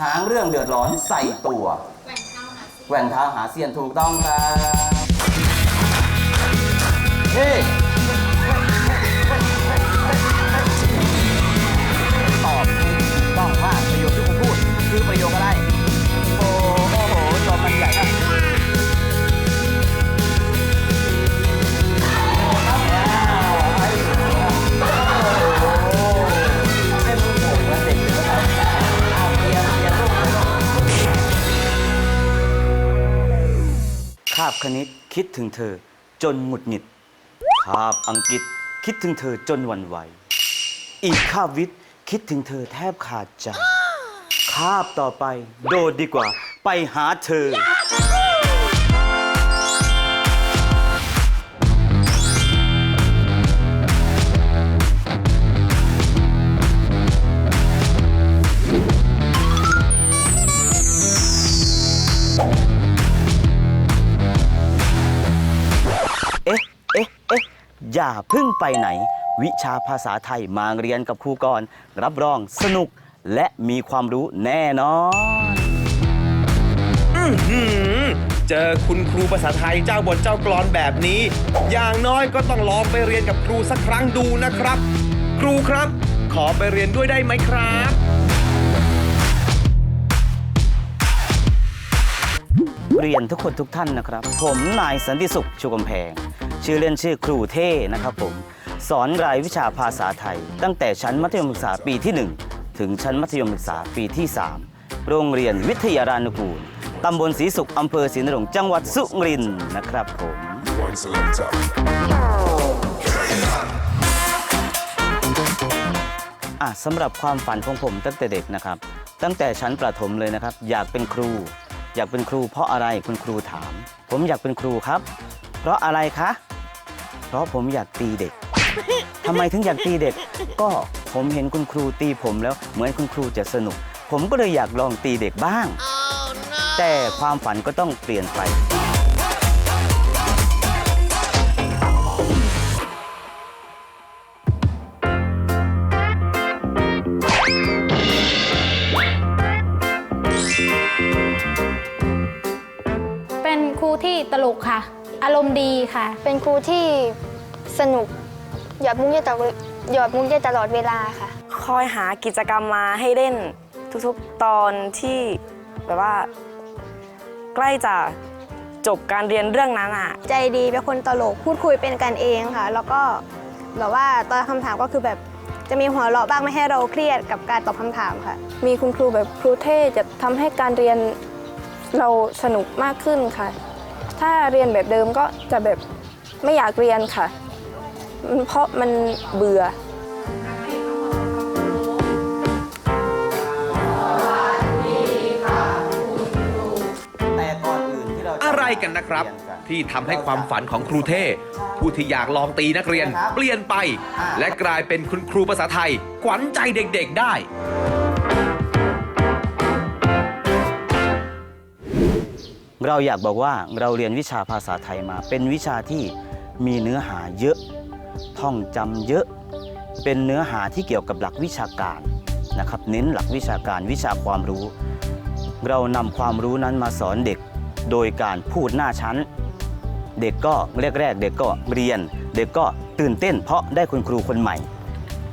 หางเรื่องเดือดร้อนใส่ตัวแหว่งเท้าหาเสียนถูกต้องครับเฮ้ตอบให้ถูกต้องว่าประโยคที่ผมพูดคือประโยคอะไราบคณิตคิดถึงเธอ จนหงุดหงิด คาบอังกฤษคิดถึงเธอจนหวันไหว อีกคาบวิทย์คิดถึงเธอแทบขาดใจ คาบต่อไป โดดดีกว่า ไปหาเธอ อย่าเพึ่งไปไหน วิชาภาษาไทยมาเรียนกับครูก่อน รับรองสนุกและมีความรู้แน่นอนหืมเจอคุณครูภาษาไทยเจ้าบทเจ้ากลอนแบบนี้ อย่างน้อยก็ต้องลองไปเรียนกับครูสักครั้งดูนะครับ ครูครับ ขอไปเรียนด้วยได้ไหมครับ เรียนทุกคนทุกท่านนะครับ ผมนายสันติสุขชูกำแพง ชื่อเล่นชื่อครูเท่นะครับผม สอนรายวิชาภาษาไทย ตั้งแต่ชั้นมัธยมศึกษาปีที่ 1 ถึงชั้นมัธยมศึกษาปีที่ 3 โรงเรียนวิทยารานุกูลตำบลศรีสุขอำเภอศรีนรงค์จังหวัดสุรินทร์นะครับผมอะสำหรับความฝันของผมตั้งแต่เด็กนะครับ ตั้งแต่ชั้นประถมเลยนะครับ อยากเป็นครู อยากเป็นครูเพราะอะไรคุณครูถาม ผมอยากเป็นครูครับ เพราะอะไรคะ เพราะผมอยากตีเด็ก ทำไมถึงอยากตีเด็ก ก็ผมเห็นคุณครูตีผมแล้วเหมือนคุณครูจะสนุก ผมก็เลยอยากลองตีเด็กบ้าง แต่ความฝันก็ต้องเปลี่ยนไป อารมณ์ดีค่ะ เป็นครูที่สนุกหยอดมุกเยอะตลอดหยอดมุกเยอะตลอดเวลาค่ะ คอยหากิจกรรมมาให้เล่นทุกๆตอนที่แบบว่า ใกล้จะจบการเรียนเรื่องนั้นอะ ใจดีเป็นคนตลกพูดคุยเป็นกันเองค่ะ แล้วก็แบบว่าตอบคำถามก็คือแบบจะมีหัวเราะบ้างไม่ให้เราเครียดกับการตอบคำถามค่ะ มีคุณครูแบบครูเท่จะทำให้การเรียนเราสนุกมากขึ้นค่ะ ถ้าเรียนแบบเดิมก็จะแบบไม่อยากเรียนค่ะมันเพราะมันเบื่อแต่ก่อนอื่นที่เราจอะไรกันนะครับ ที่ทำให้ความฝันของครูเท่ผู้ที่อยากลองตีนักเรียน เปลี่ยนไป และกลายเป็นคุณครูภาษาไทยขวัญใจเด็กๆได้ เราอยากบอกว่าเราเรียนวิชาภาษาไทยมา เป็นวิชาที่มีเนื้อหาเยอะ ท่องจำเยอะ เป็นเนื้อหาที่เกี่ยวกับหลักวิชาการนะครับ เน้นหลักวิชาการวิชาความรู้ เรานำความรู้นั้นมาสอนเด็ก โดยการพูดหน้าชั้น เด็กก็แรกๆ เด็กก็เรียน เด็กก็ตื่นเต้น เพราะได้คุณครูคนใหม่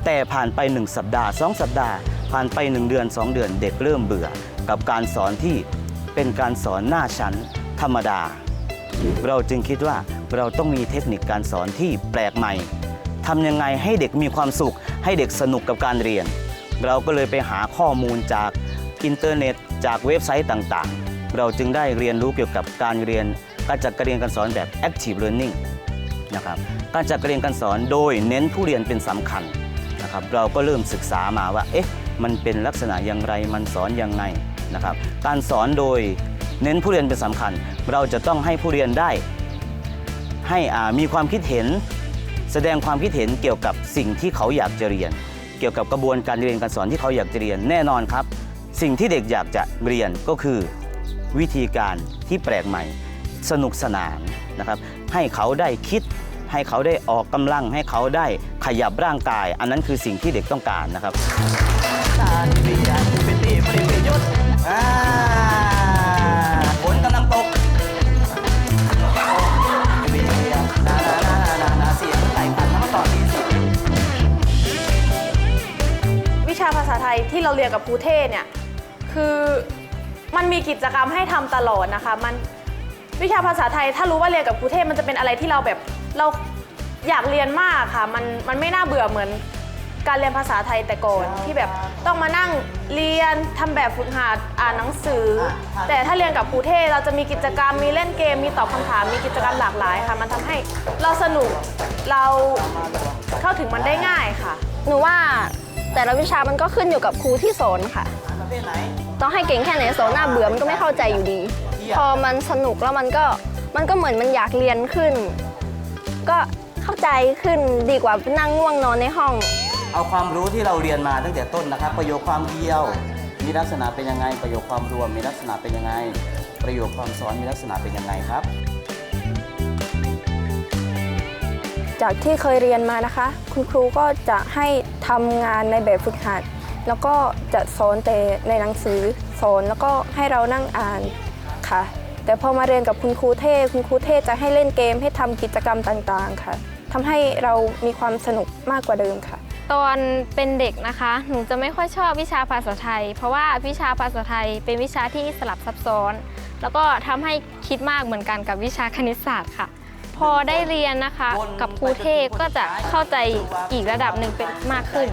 แต่ผ่านไป 1 สัปดาห์ 2 สัปดาห์ ผ่านไป 1 เดือน 2 เดือน เด็กเริ่มเบื่อ กับการสอนที่ เป็นการสอนหน้าชั้นธรรมดา เราจึงคิดว่าเราต้องมีเทคนิคการสอนที่แปลกใหม่ทำยังไงให้เด็กมีความสุข ให้เด็กสนุกกับการเรียน เราก็เลยไปหาข้อมูลจากอินเทอร์เน็ต จากเว็บไซต์ต่างๆ เราจึงได้เรียนรู้เกี่ยวกับการเรียนการจัดการเรียนการสอนแบบ active learning นะครับการจัดการเรียนการสอนโดยเน้นผู้เรียนเป็นสำคัญนะครับเราก็เริ่มศึกษามาว่าเอ๊ะมันเป็นลักษณะอย่างไรมันสอนอยังไง นะครับ การสอนโดยเน้นผู้เรียนเป็นสำคัญ เราจะต้องให้ผู้เรียนได้ ให้มีความคิดเห็น แสดงความคิดเห็นเกี่ยวกับสิ่งที่เขาอยากจะเรียน เกี่ยวกับกระบวนการเรียนการสอนที่เขาอยากจะเรียนแน่นอนครับ สิ่งที่เด็กอยากจะเรียนก็คือ วิธีการที่แปลกใหม่ สนุกสนานนะครับ ให้เขาได้คิดให้เขาได้ออกกำลังให้เขาได้ขยับร่างกาย อันนั้นคือสิ่งที่เด็กต้องการนะครับ ฝนกำลังตกที่ชาภาษาไทยที่เราเรียนกับครูเท่เนี่ยคือมันมีกิจกรรมให้ทำตลอดนะคะ มันวิชาภาษาไทยถ้ารู้ว่าเรียนกับครูเท่มันจะเป็นอะไรที่เราแบบเราอยากเรียนมากค่ะ มันมันไม่น่าเบื่อเหมือน การเรียนภาษาไทยแต่ก่อนที่แบบต้องมานั่งเรียนทำแบบฝึกหัดอ่านหนังสือ แต่ถ้าเรียนกับครูเทศเราจะมีกิจกรรมมีเล่นเกมมีตอบคำถามมีกิจกรรมหลากหลายค่ะ มันทำให้เราสนุกเราเข้าถึงมันได้ง่ายค่ะ หนูว่าแต่ละวิชามันก็ขึ้นอยู่กับครูที่สอนค่ะต้องให้เก่งแค่ไหนสอนหน้าเบื่อมันก็ไม่เข้าใจอยู่ดี พอมันสนุกแล้วมันก็มันก็เหมือนมันอยากเรียนขึ้น ก็เข้าใจขึ้นดีกว่านั่งง่วงนอนในห้อง เอาความรู้ที่เราเรียนมาตั้งแต่ต้นนะครับ ประโยคความเดียว มีลักษณะเป็นยังไง ประโยคความรวม มีลักษณะเป็นยังไง ประโยคความซ้อนมีลักษณะเป็นยังไงครับ จากที่เคยเรียนมานะคะ คุณครูก็จะให้ทำงานในแบบฝึกหัด แล้วก็จะสอนแต่ในหนังสือสอนแล้วก็ให้เรานั่งอ่านค่ะ แต่พอมาเรียนกับคุณครูเทศคุณครูเทศจะให้เล่นเกมให้ทำกิจกรรมต่างๆค่ะทำให้เรามีความสนุกมากกว่าเดิมค่ะ ตอนเป็นเด็กนะคะ หนูจะไม่ค่อยชอบวิชาภาษาไทย เพราะว่าวิชาภาษาไทยเป็นวิชาที่สลับซับซ้อน แล้วก็ทำให้คิดมากเหมือนกันกับวิชาคณิตศาสตร์ค่ะ พอได้เรียนนะคะ กับครูเทพก็จะเข้าใจอีกระดับหนึ่งเป็นมากขึ้น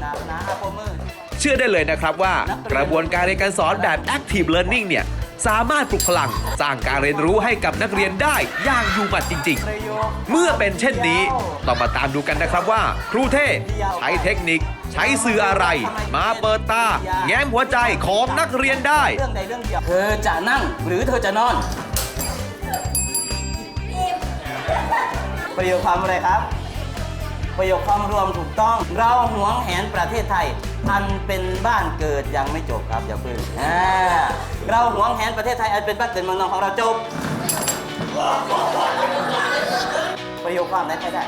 เชื่อได้เลยนะครับว่ากระบวนการเรียนการสอนแบบ Active Learning เนี่ย สามารถปลุกพลัง สร้างการเรียนรู้ให้กับนักเรียนได้อย่างอยู่หมัดจริง ๆ เมื่อเป็นเช่นนี้ต้องมาตามดูกันนะครับว่า ครูเทใช้เทคนิค ใช้สื่ออะไร มาเปิดตา แง้มหัวใจของนักเรียนได้ เรื่องใดเรื่องเดียว เธอจะนั่งหรือเธอจะนอน ประโยคความอะไรครับ ประโยคความรวมถูกต้อง เราหวงแหนประเทศไทยอันเป็นบ้านเกิดยังไม่จบครับอย่าเพิ่งอ่าเราหวงแหนประเทศไทยอันเป็นบ้านเกิดเมืองนอนของเราจบ ประโยคความไหนใครได้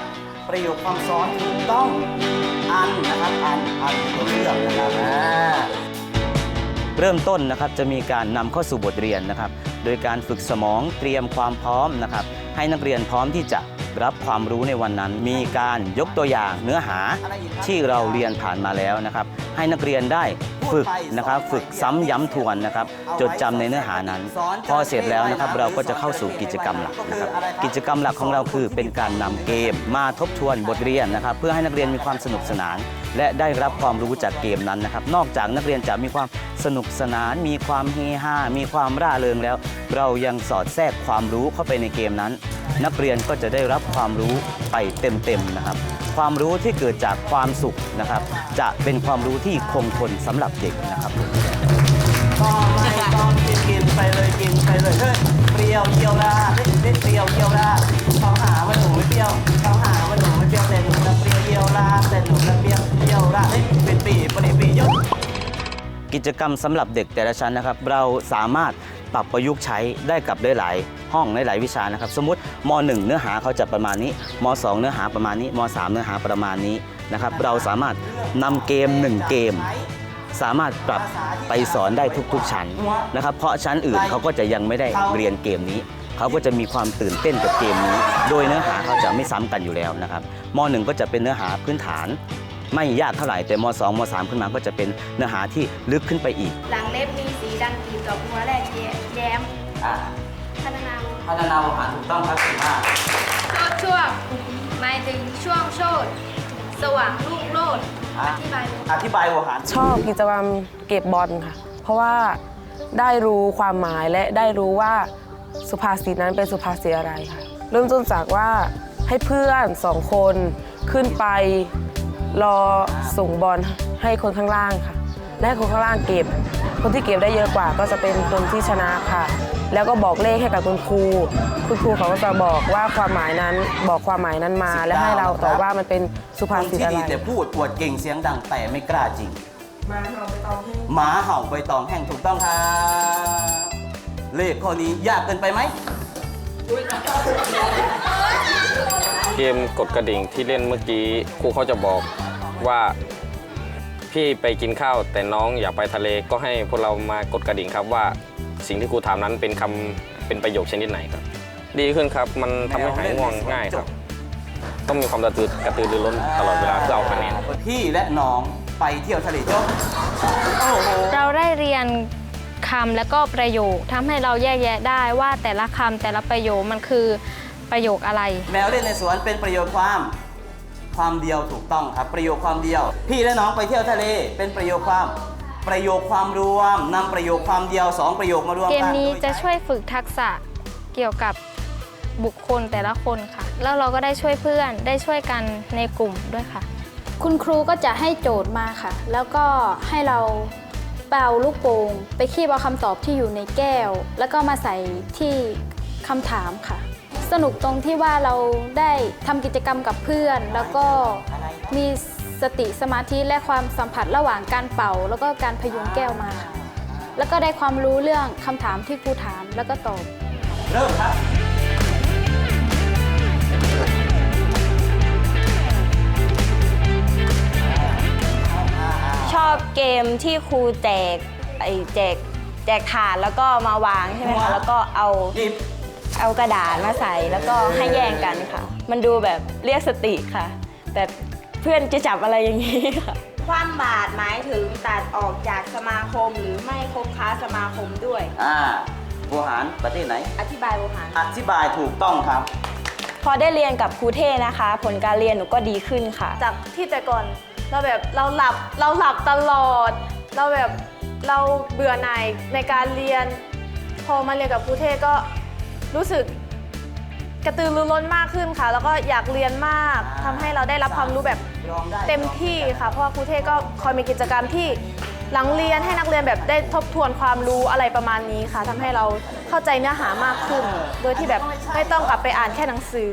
ประโยคความซ้อนถูกต้องอันนะครับอันอันตัวเลือกนะครับอ่าเริ่มต้นนะครับจะมีการนำเข้าสู่บทเรียนนะครับ โดยการฝึกสมองเตรียมความพร้อมนะครับ ให้นักเรียนพร้อมที่จะ รับความรู้ในวันนั้น มีการยกตัวอย่างเนื้อหาที่เราเรียนผ่านมาแล้วนะครับ ให้นักเรียนได้ฝึกนะครับ ฝึกซ้ำย้ำทวนนะครับ จดจำในเนื้อหานั้น พอเสร็จแล้วนะครับเราก็จะเข้าสู่กิจกรรมหลักนะครับ กิจกรรมหลักของเราคือเป็นการนำเกมมาทบทวนบทเรียนนะครับ เพื่อให้นักเรียนมีความสนุกสนาน และได้รับความรู้จากเกมนั้นนะครับ นอกจากนักเรียนจะมีความสนุกสนาน มีความเฮฮา มีความร่าเริงแล้ว เรายังสอดแทรกความรู้เข้าไปในเกมนั้น นักเรียนก็จะได้รับความรู้ไปเต็มๆนะครับ ความรู้ที่เกิดจากความสุขนะครับ จะเป็นความรู้ที่คงทนสำหรับเด็กนะครับก็ไม่ต้องกินกินไปเลยกินไปเลยเฮ้ยเปรี้ยวเยี่ยวล่นเล่นเปรี้ยวเยี่ยวราเขาหาว่าหนูไม่เปรี้ยวเขาหาว่าหนูไม่เปรี้ยวแต่หนูน่ะเปรี้ยวเยี่ยวราแต่หนูน่ะเปรี้ยวเยี่ยวราเฮ้ยเป็นปีเปนิปียศกิจกรรมสำหรับเด็กแต่ละชั้นนะครับ เราสามารถปรับประยุกต์ใช้ได้กับหลาย ห้องหลาย ๆ วิชานะครับ สมมติม .1 เนื้อหาเขาจะประมาณนี้ม .2 เนื้อหาประมาณนี้ม .3 เนื้อหาประมาณนี้นะครับ เราสามารถนำเกม 1 เกม สามารถปรับไปสอนได้ทุก ๆ ชั้นนะครับ เพราะชั้นอื่นเขาก็จะยังไม่ได้เรียนเกมนี้เขาก็จะมีความตื่นเต้นกับเกมนี้ โดยเนื้อหาเขาจะไม่ซ้ำกันอยู่แล้วนะครับม .1 ก็จะเป็นเนื้อหาพื้นฐานไม่ยากเท่าไหร่แต่ม .2 ม .3 ขึ้นมาก็จะเป็นเนื้อหาที่ลึกขึ้นไปอีก หลังเล็บมีสีดังกีบดอกบัวแรกแย้ม พัฒนาพัฒนาอาหารถูกต้องครับเก่งมากโชดช่วงหมายถึงช่วงโชดสว่างลูกโลดอธิบายอธิบายอาหารชอบกิจกรรมเก็บบอลค่ะ เพราะว่าได้รู้ความหมายและได้รู้ว่าสุภาษิตนั้นเป็นสุภาษิตอะไรค่ะ เริ่มต้นจากว่าให้เพื่อนสองคนขึ้นไปรอส่งบอลให้คนข้างล่างค่ะ และให้คนข้างล่างเก็บ คนที่เก็บได้เยอะกว่าก็จะเป็นคนที่ชนะค่ะ แล้วก็บอกเลขให้กับคุณครู คุณครูเขาก็จะบอกว่าความหมายนั้นบอกความหมายนั้นมา และให้เราตอบว่ามันเป็นสุคภานษิตที่อะไร ดีแต่พูดปวดเก่งเสียงดังแต่ไม่กล้าจริงหมาเห่าใบตองแห้งถูกต้องครับ เลขข้อนี้ยากเกินไปไหม เกมกดกระดิ่งที่เล่นเมื่อกี้ครูเขาจะบอกว่า พี่ไปกินข้าวแต่น้องอยากไปทะเลก็ให้พวกเรามากดกระดิ่งครับว่า สิ่งที่ครูถามนั้นเป็นคำเป็นประโยคชนิดไหนครับ ดีขึ้นครับมันทำให้หายง่วงง่ายครับ ต้องมีความกระตือกระตือรือร้นตลอดเวลาเพื่อเอาคะแนน พี่และน้องไปเที่ยวทะเลจบโอ้โห เราได้เรียนคำแล้วก็ประโยคทำให้เราแยกแยะได้ว่าแต่ละคำแต่ละประโยคมันคือประโยคอะไร แมวเล่นในสวนเป็นประโยคความ ความเดียวถูกต้องครับ ประโยคความเดียว พี่และน้องไปเที่ยวทะเล เป็นประโยคความ ประโยคความรวมนำประโยคความเดียวสองประโยคมารวมเกกัมนนี้โดจะใช้ช่วยฝึกทักษะเกี่ยวกับบุคคลแต่ละคนค่ะ แล้วเราก็ได้ช่วยเพื่อนได้ช่วยกันในกลุ่มด้วยค่ะ คุณครูก็จะให้โจทย์มาค่ะ แล้วก็ให้เราเป่าลูกโป่งไปคีบเอาคำตอบที่อยู่ในแก้ว แล้วก็มาใส่ที่คำถามค่ะ สนุกตรงที่ว่าเราได้ทำกิจกรรมกับเพื่อน แล้วก็มีสติสมาธิและความสัมผัสระหว่างการเป่า แล้วก็การพยุงแก้วมาค่ะแล้วก็ได้ความรู้เรื่องคำถามที่ครูถามแล้วก็ตอบ เริ่มครับ ชอบเกมที่ครูแจกไอ้แจกแจกถาดแล้วก็มาวางใช่ไหมคะ แล้วก็เอาหยิบ เอากระดาษมาใส่แล้วก็ให้แย่งกันค่ะ มันดูแบบเรียกสติค่ะแต่เพื่อนจะจับอะไรอย่างนี้ค่ะ ความบาดหมายถึงตัดออกจากสมาคมหรือไม่คบค้าสมาคมด้วย อ่าบูหารประเทศไหน อธิบายโบหารอธิบายถูกต้องครับ พอได้เรียนกับครูเท่นะคะ ผลการเรียนหนูก็ดีขึ้นค่ะ จากที่แต่ก่อนเราแบบเราหลับเราหลับตลอด เราแบบเราเบื่อหน่ายในการเรียน พอมาเรียนกับครูเทศก็ รู้สึกกระตือรือร้นมากขึ้นค่ะ แล้วก็อยากเรียนมากทำให้เราได้รับความรู้แบบเต็มที่ค่ะ เพราะว่าครูเทศก็คอยมีกิจกรรมที่หลังเรียนให้นักเรียนแบบได้ทบทวนความรู้อะไรประมาณนี้ค่ะทำให้เราเข้าใจเนื้อหามากขึ้น โดยที่แบบไม่ต้องกลับไปอ่านแค่หนังสือ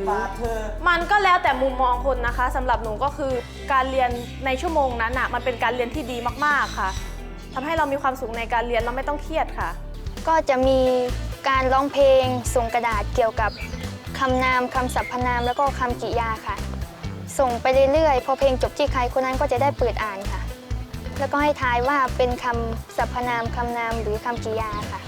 มันก็แล้วแต่มุมมองคนนะคะสำหรับหนูก็คือการเรียนในชั่วโมงนั้นอะมันเป็นการเรียนที่ดีมากๆค่ะทำให้เรามีความสุขในการเรียนเราไม่ต้องเครียดค่ะ ก็จะมี การร้องเพลงส่งกระดาษเกี่ยวกับคำนามคำสรรพนามแล้วก็คำกริยาค่ะ ส่งไปเรื่อยๆพอเพลงจบที่ใครคนนั้นก็จะได้เปิดอ่านค่ะ แล้วก็ให้ทายว่าเป็นคำสรรพนามคำนามหรือคำกริยาค่ะ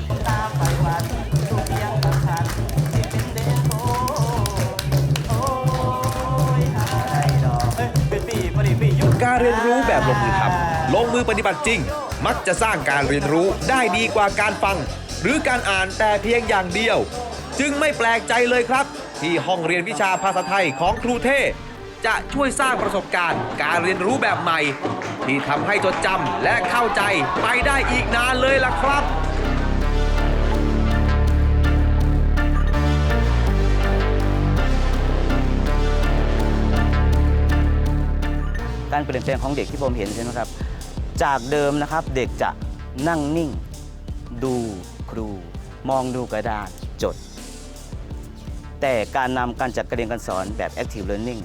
การเรียนรู้แบบลงมือทำลงมือปฏิบัติจริง มักจะสร้างการเรียนรู้ได้ดีกว่าการฟัง หรือการอ่านแต่เพียงอย่างเดียว จึงไม่แปลกใจเลยครับ ที่ห้องเรียนวิชาภาษาไทยของครูเทจะช่วยสร้างประสบการณ์ การเรียนรู้แบบใหม่ ที่ทำให้จดจำและเข้าใจไปได้อีกนานเลยล่ะครับการเปลี่ยนแปลงของเด็กที่ผมเห็นใช่ไหมครับ จากเดิมนะครับเด็กจะนั่งนิ่ง ดู ครู มองดูกระดานจด แต่การนำการจัดการเรียนการสอนแบบ active learning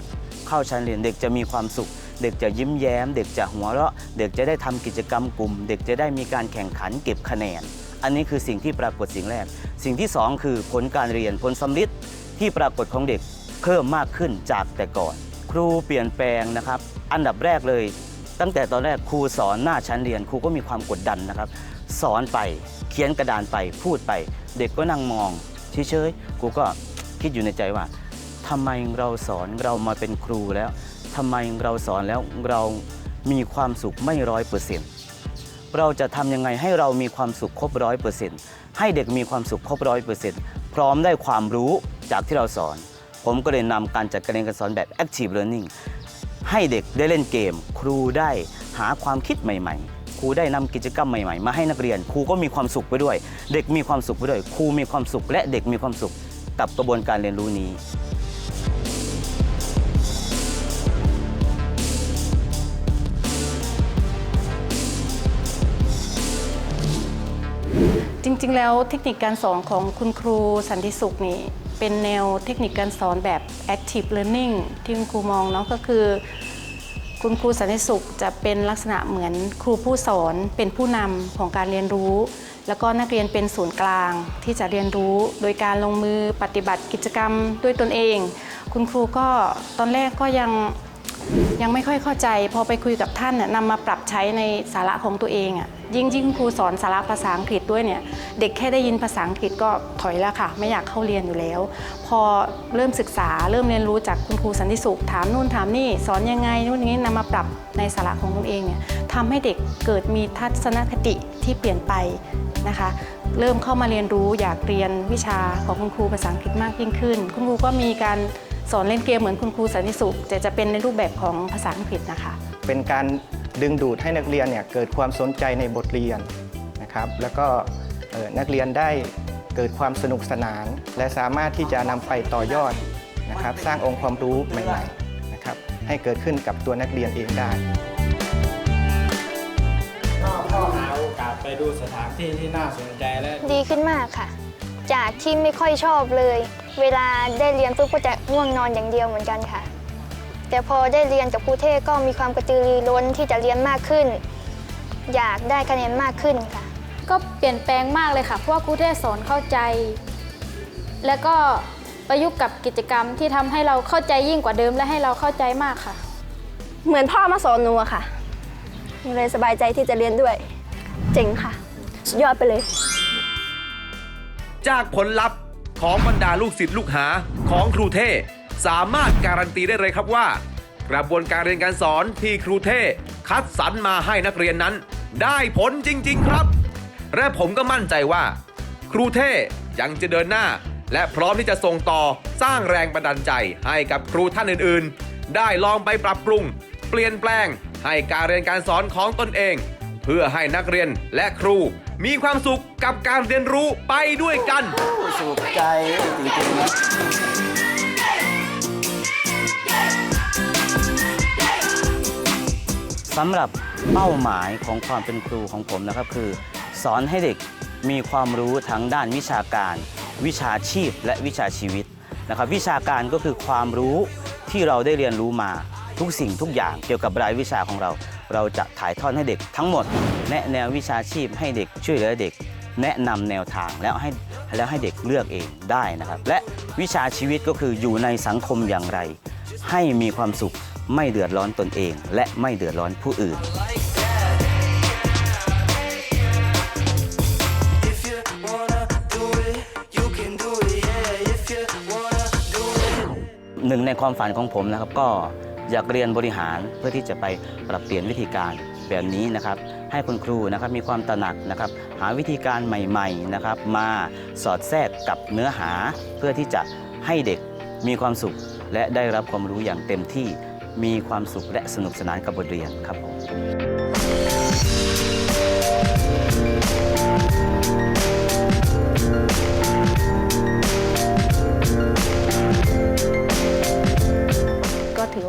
เข้าชั้นเรียนเด็กจะมีความสุข เด็กจะยิ้มแย้ม เด็กจะหัวเราะ เด็กจะได้ทำกิจกรรมกลุ่ม เด็กจะได้มีการแข่งขันเก็บคะแนน อันนี้คือสิ่งที่ปรากฏสิ่งแรก สิ่งที่สองคือผลการเรียนผลสำลิดที่ปรากฏของเด็กเพิ่มมากขึ้นจากแต่ก่อน ครูเปลี่ยนแปลงนะครับ อันดับแรกเลย ตั้งแต่ตอนแรกครูสอนหน้าชั้นเรียน ครูก็มีความกดดันนะครับ สอนไป เขียนกระดานไปพูดไป เด็กก็นั่งมองเฉยๆครูก็คิดอยู่ในใจว่าทำไมเราสอนเรามาเป็นครูแล้วทำไมเราสอนแล้วเรามีความสุขไม่ร้อยเปอร์เซ็นต์เราจะทำยังไงให้เรามีความสุขครบร้อยเปอร์เซ็นต์ให้เด็กมีความสุขครบร้อยเปอร์เซ็นต์พร้อมได้ความรู้จากที่เราสอน ผมก็เลยนำการจัดการเรียนการสอนแบบ active learning ให้เด็กได้เล่นเกม ครูได้หาความคิดใหม่ ๆ ครูได้นำกิจกรรมใหม่ๆ มาให้นักเรียนครูก็มีความสุขไปด้วย เด็กมีความสุขไปด้วยครูมีความสุข และเด็กมีความสุขกับกระบวนการเรียนรู้นี้จริงๆ แล้วเทคนิคการสอนของคุณครูสันติสุขนี่เป็นแนวเทคนิคการสอนแบบ active learning ที่คุณครูมองเนาะก็คือ คุณครูสันติสุขจะเป็นลักษณะเหมือนครูผู้สอนเป็นผู้นำของการเรียนรู้ แล้วก็นักเรียนเป็นศูนย์กลางที่จะเรียนรู้ โดยการลงมือปฏิบัติกิจกรรมด้วยตนเอง คุณครูก็ตอนแรกก็ยัง ยังไม่ค่อยเข้าใจพอไปคุยกับท่านน่ะนำมาปรับใช้ในสาระของตัวเองอะยิ่งยิ่งครูสอนสาระภาษาอังกฤษด้วยเนี่ยเด็กแค่ได้ยินภาษาอังกฤษก็ถอยแล้วค่ะ ไม่อยากเข้าเรียนอยู่แล้ว พอเริ่มศึกษาเริ่มเรียนรู้จากคุณครูสันติสุขถามนู่นถามนี่สอนยังไงนู่นอย่างนี้นำมาปรับในสาระของตนเองเนี่ยทำให้เด็กเกิดมีทัศนคติที่เปลี่ยนไปนะคะเริ่มเข้ามาเรียนรู้อยากเรียนวิชาของคุณครูภาษาอังกฤษมากยิ่งขึ้น คุณครูก็มีการ สอนเล่นเกมเหมือนคุณครูสันติสุขแต่จะเป็นในรูปแบบของภาษาอังกฤษนะคะ เป็นการดึงดูดให้นักเรียนเนี่ยเกิดความสนใจในบทเรียนนะครับ แล้วก็เอ่อนักเรียนได้เกิดความสนุกสนาน และสามารถที่จะนำไปต่อยอดนะครับ สร้างองค์ความรู้ใหม่ๆนะครับให้เกิดขึ้นกับตัวนักเรียนเองได้พ่อหาโอกาสไปดูสถานที่ที่น่าสนใจและดีขึ้นมากค่ะ จากที่ไม่ค่อยชอบเลย เวลาได้เรียนปุ๊บก็จะง่วงนอนอย่างเดียวเหมือนกันค่ะ แต่พอได้เรียนกับครูเทศก็มีความกระตือรือร้นที่จะเรียนมากขึ้น อยากได้คะแนนมากขึ้นค่ะ ก็เปลี่ยนแปลงมากเลยค่ะ เพราะว่าครูเทศสอนเข้าใจ แล้วก็ประยุกต์กับกิจกรรมที่ทำให้เราเข้าใจยิ่งกว่าเดิม และให้เราเข้าใจมากค่ะ เหมือนพ่อมาสอนหนูอะค่ะหนูเลยสบายใจที่จะเรียนด้วย เจ๋งค่ะ สุดยอดไปเลย จากผลลัพธ์ ของบรรดาลูกศิษย์ลูกหาของครูเท่ สามารถการันตีได้เลยครับว่า กระบวนการเรียนการสอนที่ครูเท่คัดสรรมาให้นักเรียนนั้น ได้ผลจริง ๆ ครับ และผมก็มั่นใจว่า ครูเท่ยังจะเดินหน้า และพร้อมที่จะส่งต่อสร้างแรงบันดาลใจให้กับครูท่านอื่นๆ ได้ลองไปปรับปรุง เปลี่ยนแปลงให้การเรียนการสอนของตนเอง เพื่อให้นักเรียนและครู มีความสุขกับการเรียนรู้ไปด้วยกัน สุขใจจริงๆนะสำหรับเป้าหมายของความเป็นครูของผมนะครับคือ สอนให้เด็กมีความรู้ทั้งด้านวิชาการ วิชาชีพและวิชาชีวิตนะครับวิชาการก็คือความรู้ที่เราได้เรียนรู้มาทุกสิ่งทุกอย่างเกี่ยวกับรายวิชาของเรา เราจะถ่ายทอดให้เด็กทั้งหมด แนะแนววิชาชีพให้เด็กช่วยเหลือเด็ก แนะนำแนวทางแล้วให้แล้วให้เด็กเลือกเองได้นะครับ และวิชาชีวิตก็คืออยู่ในสังคมอย่างไร ให้มีความสุขไม่เดือดร้อนตนเอง และไม่เดือดร้อนผู้อื่นหนึ่งในความฝันของผมนะครับก็ อยากเรียนบริหารเพื่อที่จะไปปรับเปลี่ยนวิธีการแบบนี้นะครับ ให้คุณครูนะครับมีความตระหนักนะครับ หาวิธีการใหม่ๆนะครับ มาสอดแทรกกับเนื้อหา เพื่อที่จะให้เด็กมีความสุข และได้รับความรู้อย่างเต็มที่มีความสุขและสนุกสนานกับบทเรียนครับผม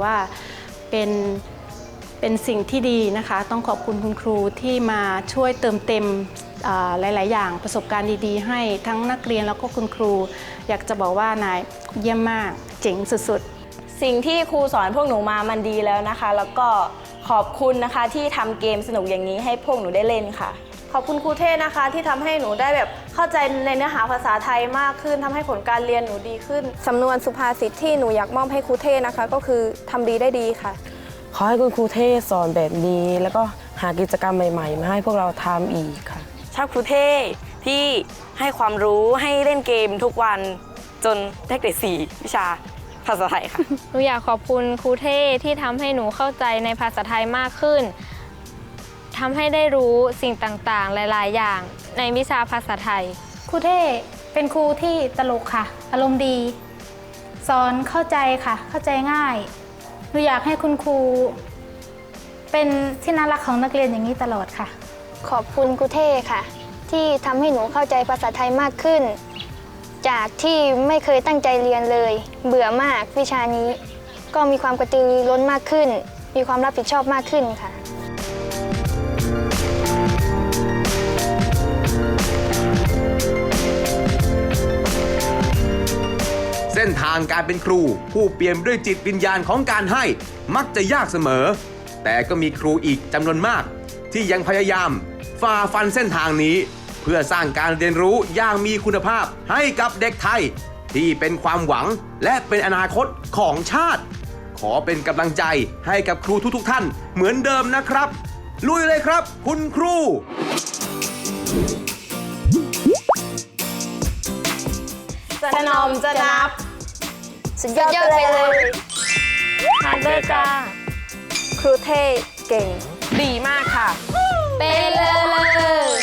ว่าเป็นเป็นสิ่งที่ดีนะคะ ต้องขอบคุณคุณครูที่มาช่วยเติมเต็มอ่าหลาย ๆ อย่างประสบการณ์ดีๆ ให้ทั้งนักเรียนแล้วก็คุณครู อยากจะบอกว่านายเยี่ยมมาก เจ๋งสุด ๆ สิ่งที่ครูสอนพวกหนูมามันดีแล้วนะคะ แล้วก็ขอบคุณนะคะที่ทำเกมสนุกอย่างนี้ให้พวกหนูได้เล่นค่ะ ขอบคุณครูเทศนะคะที่ทำให้หนูได้แบบเข้าใจในเนื้อหาภาษาไทยมากขึ้นทำให้ผลการเรียนหนูดีขึ้น สำนวนสุภาษิตที่หนูอยากมอบให้ครูเทศนะคะ ก็คือทำดีได้ดีค่ะ ขอให้คุณครูเทศสอนแบบนี้ แล้วก็หากิจกรรมใหม่ๆ มาให้พวกเราทำอีกค่ะ ชอบครูเท่ที่ให้ความรู้ให้เล่นเกมทุกวันจนได้เกรดสี่วิชาภาษาไทยค่ะ หนูอยากขอบคุณครูเท่ที่ทำให้หนูเข้าใจในภาษาไทยมากขึ้น ทำให้ได้รู้สิ่งต่างๆ หลาย ๆ อย่าง ในวิชาภาษาไทย ครูเท่เป็นครูที่ตลกค่ะ อารมณ์ดี สอนเข้าใจค่ะ เข้าใจง่ายหนูอยากให้คุณครู เป็นที่น่ารักของนักเรียนอย่างนี้ตลอดค่ะ ขอบคุณครูเท่ค่ะ ที่ทำให้หนูเข้าใจภาษาไทยมากขึ้น จากที่ไม่เคยตั้งใจเรียนเลย เบื่อมากวิชานี้ ก็มีความกระตือรือร้นมากขึ้น มีความรับผิดชอบมากขึ้นค่ะ นทางการเป็นครู ผู้เปี่ยมด้วยจิตวิญญาณของการให้มักจะยากเสมอ แต่ก็มีครูอีกจำนวนมาก ที่ยังพยายามฝ่าฟันเส้นทางนี้ เพื่อสร้างการเรียนรู้อย่างมีคุณภาพให้กับเด็กไทย ที่เป็นความหวังและเป็นอนาคตของชาติ ขอเป็นกำลังใจให้กับครูทุกๆท่านเหมือนเดิมนะครับ ลุยเลยครับ คุณครูจะนอมจะนับ สุดยอดไปเลยฮาร์ดเบอร์จ้าครูเท่เก่ง ดีมากค่ะ เป็นเลย